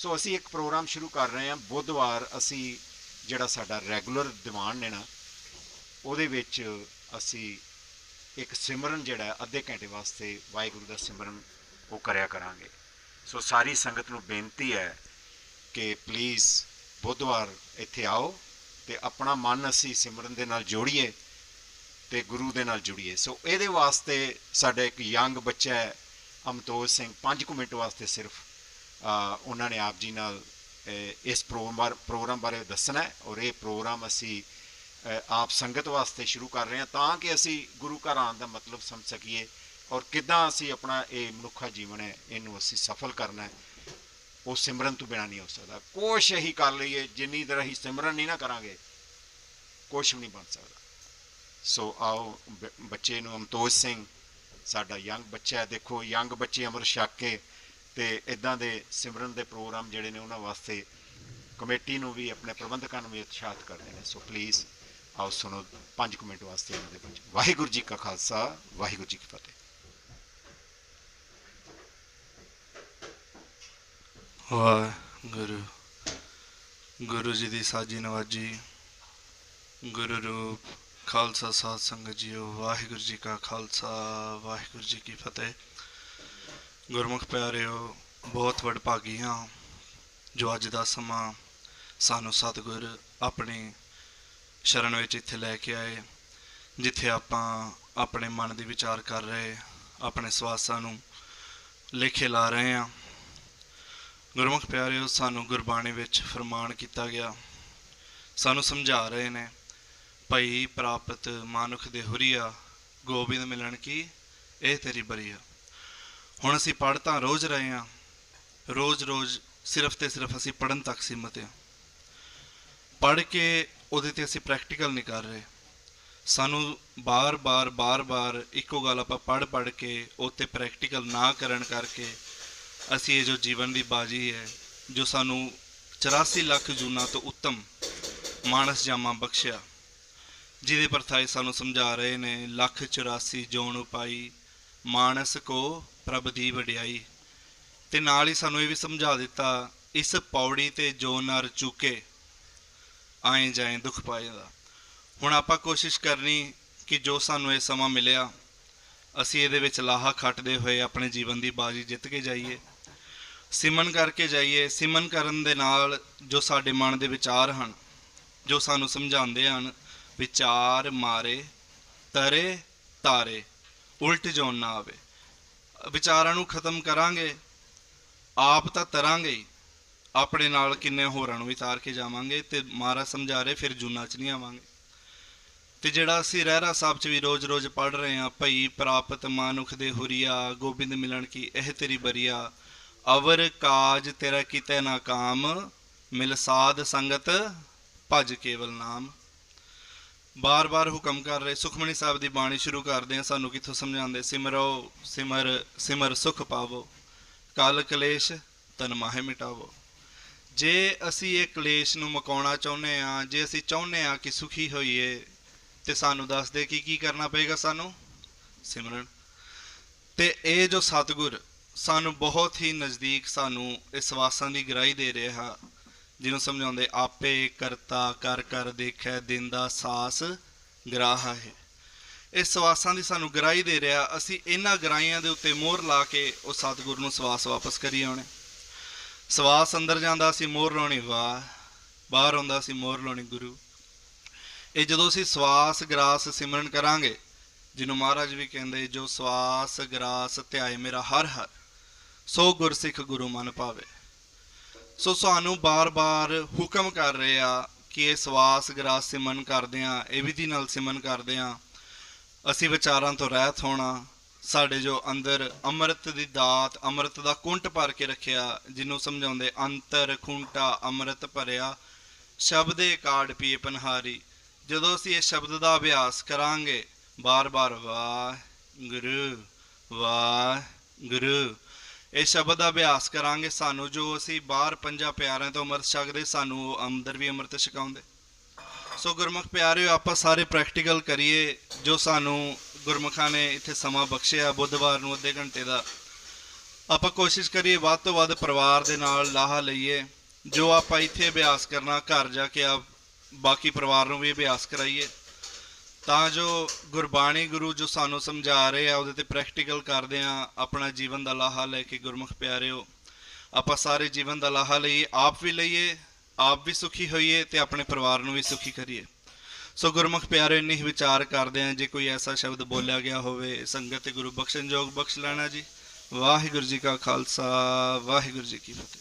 ਸੋ ਅਸੀਂ ਇੱਕ ਪ੍ਰੋਗਰਾਮ ਸ਼ੁਰੂ ਕਰ ਰਹੇ ਹਾਂ। ਬੁੱਧਵਾਰ ਅਸੀਂ ਜਿਹੜਾ ਸਾਡਾ ਰੈਗੂਲਰ ਦੀਵਾਨ ਨੇ ਨਾ, ਉਹਦੇ ਵਿੱਚ ਅਸੀਂ ਇੱਕ ਸਿਮਰਨ ਜਿਹੜਾ ਅੱਧੇ ਘੰਟੇ ਵਾਸਤੇ ਵਾਹਿਗੁਰੂ ਦਾ ਸਿਮਰਨ ਉਹ ਕਰਿਆ ਕਰਾਂਗੇ। ਸੋ ਸਾਰੀ ਸੰਗਤ ਨੂੰ ਬੇਨਤੀ ਹੈ ਕਿ ਪਲੀਜ਼ ਬੁੱਧਵਾਰ ਇੱਥੇ ਆਓ ਤੇ ਆਪਣਾ ਮਨ ਅਸੀਂ ਸਿਮਰਨ ਦੇ ਨਾਲ ਜੋੜੀਏ ਤੇ ਗੁਰੂ ਦੇ ਨਾਲ ਜੁੜੀਏ। ਸੋ ਇਹਦੇ ਵਾਸਤੇ ਸਾਡਾ ਇੱਕ ਯੰਗ ਬੱਚਾ ਹੈ, ਅਮਤੋਜ ਸਿੰਘ 5 ਮਿੰਟ ਵਾਸਤੇ ਸਿਰਫ ਉਹਨਾਂ ਨੇ ਆਪ ਜੀ ਨਾਲ ਇਸ ਪ੍ਰੋਗਰਾਮ ਬਾਰੇ ਪ੍ਰੋਗਰਾਮ ਬਾਰੇ ਦੱਸਣਾ ਹੈ ਔਰ ਇਹ ਪ੍ਰੋਗਰਾਮ ਅਸੀਂ ਆਪ ਸੰਗਤ ਵਾਸਤੇ ਸ਼ੁਰੂ ਕਰ ਰਹੇ ਹਾਂ ਤਾਂ ਕਿ ਅਸੀਂ ਗੁਰੂ ਘਰ ਆਉਣ ਦਾ ਮਤਲਬ ਸਮਝ ਸਕੀਏ ਔਰ ਕਿੱਦਾਂ ਅਸੀਂ ਆਪਣਾ ਇਹ ਮਨੁੱਖਾ ਜੀਵਨ ਹੈ, ਇਹਨੂੰ ਅਸੀਂ ਸਫਲ ਕਰਨਾ ਹੈ। ਉਹ ਸਿਮਰਨ ਤੋਂ ਬਿਨਾਂ ਨਹੀਂ ਹੋ ਸਕਦਾ। ਕੋਸ਼ ਹੀ ਕਰ ਲਈਏ, ਜਿੰਨੀ ਦੇਰ ਅਸੀਂ ਸਿਮਰਨ ਨਹੀਂ ਨਾ ਕਰਾਂਗੇ, ਕੁਛ ਵੀ ਨਹੀਂ ਬਣ ਸਕਦਾ। ਸੋ ਆਓ, ਬ- ਬੱਚੇ ਨੂੰ ਅਮਤੋਜ ਸਿੰਘ, ਸਾਡਾ ਯੰਗ ਬੱਚਾ ਦੇਖੋ, ਯੰਗ ਬੱਚੇ ਅਮਰ ਛਕ ਕੇ ਤੇ ਇਦਾਂ ਦੇ ਸਿਮਰਨ ਦੇ ਪ੍ਰੋਗਰਾਮ ਜਿਹੜੇ ਨੇ ਉਹਨਾਂ ਵਾਸਤੇ ਕਮੇਟੀ ਨੂੰ ਵੀ ਆਪਣੇ ਪ੍ਰਬੰਧਕਾਂ ਨੂੰ ਵੀ ਉਤਸ਼ਾਹਿਤ ਕਰਦੇ ਨੇ। ਸੋ ਪਲੀਜ਼ ਆਓ ਸੁਣੋ 5 ਮਿੰਟ ਵਾਸਤੇ ਇਹਨਾਂ ਦੇ ਵਿੱਚ। ਵਾਹਿਗੁਰੂ ਜੀ ਕਾ ਖਾਲਸਾ, ਵਾਹਿਗੁਰੂ ਜੀ ਕੀ ਫਤਿਹ। ਵਾਹਿਗੁਰੂ, ਗੁਰੂ ਜੀ ਦੀ ਸਾਜੀ ਨਵਾਜੀ, ਗੁਰੂ ਰੂਪ ਖਾਲਸਾ ਸਾਧ ਸੰਗਤ ਜੀਓ, ਵਾਹਿਗੁਰੂ ਜੀ ਕਾ ਖਾਲਸਾ, ਵਾਹਿਗੁਰੂ ਜੀ ਕੀ ਫਤਿਹ। ਗੁਰਮੁਖ ਪਿਆਰਿਓ, ਬਹੁਤ ਵਡਭਾਗੀ ਹਾਂ ਜੋ ਅੱਜ ਦਾ ਸਮਾਂ ਸਾਨੂੰ ਸਤਿਗੁਰ ਆਪਣੀ ਸ਼ਰਨ ਵਿੱਚ ਇੱਥੇ ਲੈ ਕੇ ਆਏ, ਜਿੱਥੇ ਆਪਾਂ ਆਪਣੇ ਮਨ ਦੀ ਵਿਚਾਰ ਕਰ ਰਹੇ, ਆਪਣੇ ਸਵਾਸਾਂ ਨੂੰ ਲੇਖੇ ਲਾ ਰਹੇ ਹਾਂ। ਗੁਰਮੁਖ ਪਿਆਰਿਓ, ਸਾਨੂੰ ਗੁਰਬਾਣੀ ਵਿੱਚ ਫਰਮਾਨ ਕੀਤਾ ਗਿਆ। ਸਾਨੂੰ ਸਮਝਾ ਰਹੇ ਨੇ, ਭਈ ਪ੍ਰਾਪਤ ਮਾਨੁਖ ਦੇ ਹੁਰੀਆ, ਗੋਬਿੰਦ ਮਿਲਣ ਕੀ? ਇਹ ਤੇਰੀ ਬਰੀਆ। ਹੁਣ ਅਸੀਂ ਪੜ੍ਹ ਤਾਂ ਰੋਜ਼ ਰਹੇ ਹਾਂ। ਰੋਜ਼-ਰੋਜ਼ ਸਿਰਫ ਤੇ ਸਿਰਫ ਅਸੀਂ ਪੜਨ ਤੱਕ ਸੀਮਤ ਹਾਂ। ਪੜ੍ਹ ਕੇ ਉਹਦੇ ਤੇ ਅਸੀਂ ਪ੍ਰੈਕਟੀਕਲ ਨਹੀਂ ਕਰ ਰਹੇ। ਸਾਨੂੰ ਬਾਰ-ਬਾਰ ਬਾਰ-ਬਾਰ ਇੱਕੋ ਗੱਲ ਆਪਾਂ ਪੜ੍ਹ-ਪੜ੍ਹ ਕੇ ਉੱਤੇ ਪ੍ਰੈਕਟੀਕਲ ਨਾ ਕਰਨ ਕਰਕੇ ਅਸੀਂ ਇਹ ਜੋ ਜੀਵਨ ਦੀ ਬਾਜੀ ਹੈ, ਜੋ ਸਾਨੂੰ 84 ਲੱਖ ਜੂਨਾ ਤੋਂ ਉੱਤਮ ਮਾਨਸ ਜਾਮਾ ਬਖਸ਼ਿਆ, ਜਿਹਦੇ ਪਰਥਾਏ ਸਾਨੂੰ ਸਮਝਾ ਰਹੇ ਨੇ, ਲੱਖ 84 ਜੋਨ ਉਪਾਈ ਮਾਨਸ ਕੋ ਪ੍ਰਭ ਦੀ ਵਡਿਆਈ। ਤੇ ਨਾਲ ਹੀ ਸਾਨੂੰ ਇਹ ਵੀ ਸਮਝਾ ਦਿੱਤਾ, ਇਸ ਪੌੜੀ ਤੇ ਜੋ ਨਰ ਚੁਕੇ, ਆਏ ਜਾਏ ਦੁੱਖ ਪਾਏਗਾ ਹੁਣ ਆਪਾਂ ਕੋਸ਼ਿਸ਼ ਕਰਨੀ ਕਿ ਜੋ ਸਾਨੂੰ ਇਹ ਸਮਾਂ ਮਿਲਿਆ, ਅਸੀਂ ਇਹਦੇ ਵਿੱਚ ਲਾਹਾ ਖੱਟਦੇ ਹੋਏ ਆਪਣੇ ਜੀਵਨ ਦੀ ਬਾਜੀ ਜਿੱਤ ਕੇ ਜਾਈਏ। ਸਿਮਨ ਕਰਕੇ ਜਾਈਏ। ਸਿਮਨ ਕਰਨ ਦੇ ਨਾਲ ਜੋ ਸਾਡੇ ਮਨ ਦੇ ਵਿਚਾਰ ਹਨ, ਜੋ ਸਾਨੂੰ ਸਮਝਾਉਂਦੇ ਹਨ, ਵਿਚਾਰ ਮਾਰੇ, ਤਰੇ, ਤਾਰੇ। ਉਲਟ ਜੋਨ ਨਾ ਆਵੇ। ਵਿਚਾਰਾਂ ਨੂੰ ਖਤਮ ਕਰਾਂਗੇ, ਆਪ ਤਾਂ ਤਰਾਂਗੇ ਹੀ। ਆਪਣੇ ਨਾਲ ਕਿੰਨੇ ਹੋਰਾਂ ਨੂੰ ਵੀ ਤਾਰ ਕੇ ਜਾਵਾਂਗੇ ਤੇ ਮਾਰਾ ਸਮਝਾ ਰਹੇ ਫਿਰ ਜੂਨਾ ਚ ਨਹੀਂ ਆਵਾਂਗੇ। ਤੇ ਜਿਹੜਾ ਅਸੀਂ ਰਹਿਰਾ ਸਾਹਿਬ ਚ ਵੀ ਰੋਜ਼-ਰੋਜ਼ ਪੜ ਰਹੇ ਹਾਂ, ਭਈ ਪ੍ਰਾਪਤ ਮਾਨੁਖ ਦੇ ਹੁਰੀਆ, ਗੋਬਿੰਦ ਮਿਲਣ ਕੀ ਇਹ ਤੇਰੀ ਬਰੀਆ। ਅਵਰ ਕਾਜ ਤੇਰਾ ਕੀਤੇ ਨਾ ਕਾਮ, ਮਿਲ ਸਾਧ ਸੰਗਤ ਭਜ ਕੇਵਲ ਨਾਮ। ਬਾਰ-ਬਾਰ ਹੁਕਮ ਕਰ ਰਹੇ ਸੁਖਮਣੀ ਸਾਹਿਬ ਦੀ ਬਾਣੀ ਸ਼ੁਰੂ ਕਰਦੇ ਆ ਸਾਨੂੰ ਕਿੱਥੋਂ ਸਮਝਾਉਂਦੇ? ਸਿਮਰੋ, ਸਿਮਰ ਸਿਮਰ ਸੁਖ ਪਾਵੋ। ਕਲ ਕਲੇਸ਼, ਤਨ ਮਾਹੇ ਮਿਟਾਵੋ। ਜੇ ਅਸੀਂ ਇਹ ਕਲੇਸ਼ ਨੂੰ ਮਕਾਉਣਾ ਚਾਹੁੰਦੇ ਆ ਜੇ ਅਸੀਂ ਚਾਹੁੰਦੇ ਆ ਕਿ ਸੁਖੀ ਹੋਈਏ, ਤੇ ਸਾਨੂੰ ਦੱਸ ਦੇ ਕਿ ਕੀ ਕਰਨਾ ਪਏਗਾ ਸਾਨੂੰ? ਸਿਮਰਨ। ਤੇ ਇਹ ਜੋ ਸਤਿਗੁਰ ਸਾਨੂੰ ਬਹੁਤ ਹੀ ਨਜ਼ਦੀਕ ਸਾਨੂੰ ਇਸ ਵਾਸਾਂ ਦੀ ਗਰਾਈ ਦੇ ਰਿਹਾ ਜਿਹਨੂੰ ਸਮਝਾਉਂਦੇ, ਆਪੇ ਕਰਤਾ, ਕਰ ਕਰ ਦੇਖੈ, ਦਿਨ ਦਾ ਸਾਸ ਗਰਾਹ ਹੈ। ਇਸ ਸਵਾਸਾਂ ਦੀ ਸਾਨੂੰ ਗਰਾਈ ਦੇ ਰਿਹਾ, ਅਸੀਂ ਇਹਨਾਂ ਗਰਾਈਆਂ ਦੇ ਉੱਤੇ ਮੋਹਰ ਲਾ ਕੇ ਉਹ ਸਤਿਗੁਰ ਨੂੰ ਸਵਾਸ ਵਾਪਸ ਕਰੀ ਆਉਣੇ ਸਵਾਸ ਅੰਦਰ ਜਾਂਦਾ ਸੀ ਮੋਹਰ ਲਾਉਣੀ, ਵਾਹ, ਬਾਹਰ ਆਉਂਦਾ ਸੀ ਮੋਹਰ ਲਾਉਣੀ, ਗੁਰੂ। ਇਹ ਜਦੋਂ ਅਸੀਂ ਸਵਾਸ, ਗਰਾਸ ਸਿਮਰਨ ਕਰਾਂਗੇ, ਜਿਹਨੂੰ ਮਹਾਰਾਜ ਵੀ ਕਹਿੰਦੇ, ਜੋ ਸਵਾਸ, ਗਰਾਸ ਧਿਆਏ ਮੇਰਾ ਹਰ ਹਰ, ਸੋ ਗੁਰਸਿੱਖ ਗੁਰੂ ਮਨ ਪਾਵੇ। ਸੋ ਸਾਨੂੰ ਬਾਰ-ਬਾਰ ਹੁਕਮ ਕਰ ਰਹੇ ਆ ਕਿ ਇਹ ਸਵਾਸ ਗਰਾਸ ਸਿਮਨ ਕਰਦੇ ਆ, ਇਹ ਵਿਧੀ ਨਾਲ ਸਿਮਨ ਕਰਦੇ ਆ। ਅਸੀਂ ਵਿਚਾਰਾਂ ਤੋਂ ਰਹਿਤ ਹੋਣਾ, ਸਾਡੇ ਜੋ ਅੰਦਰ ਅੰਮ੍ਰਿਤ ਦੀ ਦਾਤ, ਅੰਮ੍ਰਿਤ ਦਾ ਕੁੰਟ ਭਰ ਕੇ ਰੱਖਿਆ, ਜਿਹਨੂੰ ਸਮਝਾਉਂਦੇ ਅੰਤਰ ਖੁੰਟਾ ਅੰਮ੍ਰਿਤ ਭਰਿਆ, ਸ਼ਬਦੇ ਕਾੜ ਪੀਏ ਪਨਹਾਰੀ। ਜਦੋਂ ਅਸੀਂ ਇਹ ਸ਼ਬਦ ਦਾ ਅਭਿਆਸ ਕਰਾਂਗੇ, ਬਾਰ-ਬਾਰ ਵਾਹਿਗੁਰੂ ਵਾਹਿਗੁਰੂ। ਇਹ ਸ਼ਬਦ ਦਾ ਅਭਿਆਸ ਕਰਾਂਗੇ। ਸਾਨੂੰ ਜੋ ਅਸੀਂ ਬਾਹਰ ਪੰਜਾਂ ਪਿਆਰਿਆਂ ਤੋਂ ਅੰਮ੍ਰਿਤ ਛਕਦੇ, ਸਾਨੂੰ ਉਹ ਅੰਦਰ ਵੀ ਅੰਮ੍ਰਿਤ ਛਕਾਉਂਦੇ। ਸੋ ਗੁਰਮੁਖ ਪਿਆਰਿਓ, ਆਪਾਂ ਸਾਰੇ ਪ੍ਰੈਕਟੀਕਲ ਕਰੀਏ, ਜੋ ਸਾਨੂੰ ਗੁਰਮੁਖਾਂ ਨੇ ਇੱਥੇ ਸਮਾਂ ਬਖਸ਼ਿਆ, ਬੁੱਧਵਾਰ ਨੂੰ ਅੱਧੇ ਘੰਟੇ ਦਾ। ਆਪਾਂ ਕੋਸ਼ਿਸ਼ ਕਰੀਏ ਵੱਧ ਤੋਂ ਵੱਧ ਪਰਿਵਾਰ ਦੇ ਨਾਲ ਲਾਹਾ ਲਈਏ। ਜੋ ਆਪਾਂ ਇੱਥੇ ਅਭਿਆਸ ਕਰਨਾ, ਘਰ ਜਾ ਕੇ ਆ ਬਾਕੀ ਪਰਿਵਾਰ ਨੂੰ ਵੀ ਅਭਿਆਸ ਕਰਾਈਏ। ਤਾਂ ਜੋ ਗੁਰਬਾਣੀ ਗੁਰੂ ਜੋ ਸਾਨੂੰ ਸਮਝਾ ਰਹੇ ਆ, ਉਹਦੇ ਤੇ ਪ੍ਰੈਕਟੀਕਲ ਕਰਦੇ ਆ, ਆਪਣਾ ਜੀਵਨ ਦਾ ਲਾਹਾ ਲੈ ਕੇ ਗੁਰਮੁਖ ਪਿਆਰਿਓ। ਆਪਾਂ ਸਾਰੇ ਜੀਵਨ ਦਾ ਲਾਹਾ ਲਈਏ, ਆਪ ਵੀ ਲਈਏ, ਆਪ ਵੀ ਸੁਖੀ ਹੋਈਏ ਤੇ ਆਪਣੇ ਪਰਿਵਾਰ ਨੂੰ ਵੀ ਸੁਖੀ ਕਰੀਏ। ਸੋ ਗੁਰਮੁਖ ਪਿਆਰੇ ਇੰਨੀ ਹੀ ਵਿਚਾਰ ਕਰਦੇ ਆ, ਜੇ ਕੋਈ ਐਸਾ ਸ਼ਬਦ ਬੋਲਿਆ ਗਿਆ ਹੋਵੇ, ਸੰਗਤ ਤੇ ਗੁਰੂ ਬਖਸ਼ਣ ਜੋਗ ਬਖਸ਼ ਲੈਣਾ ਜੀ। ਵਾਹਿਗੁਰੂ ਜੀ ਕਾ ਖਾਲਸਾ, ਵਾਹਿਗੁਰੂ ਜੀ ਕੀ ਫਤਿਹ।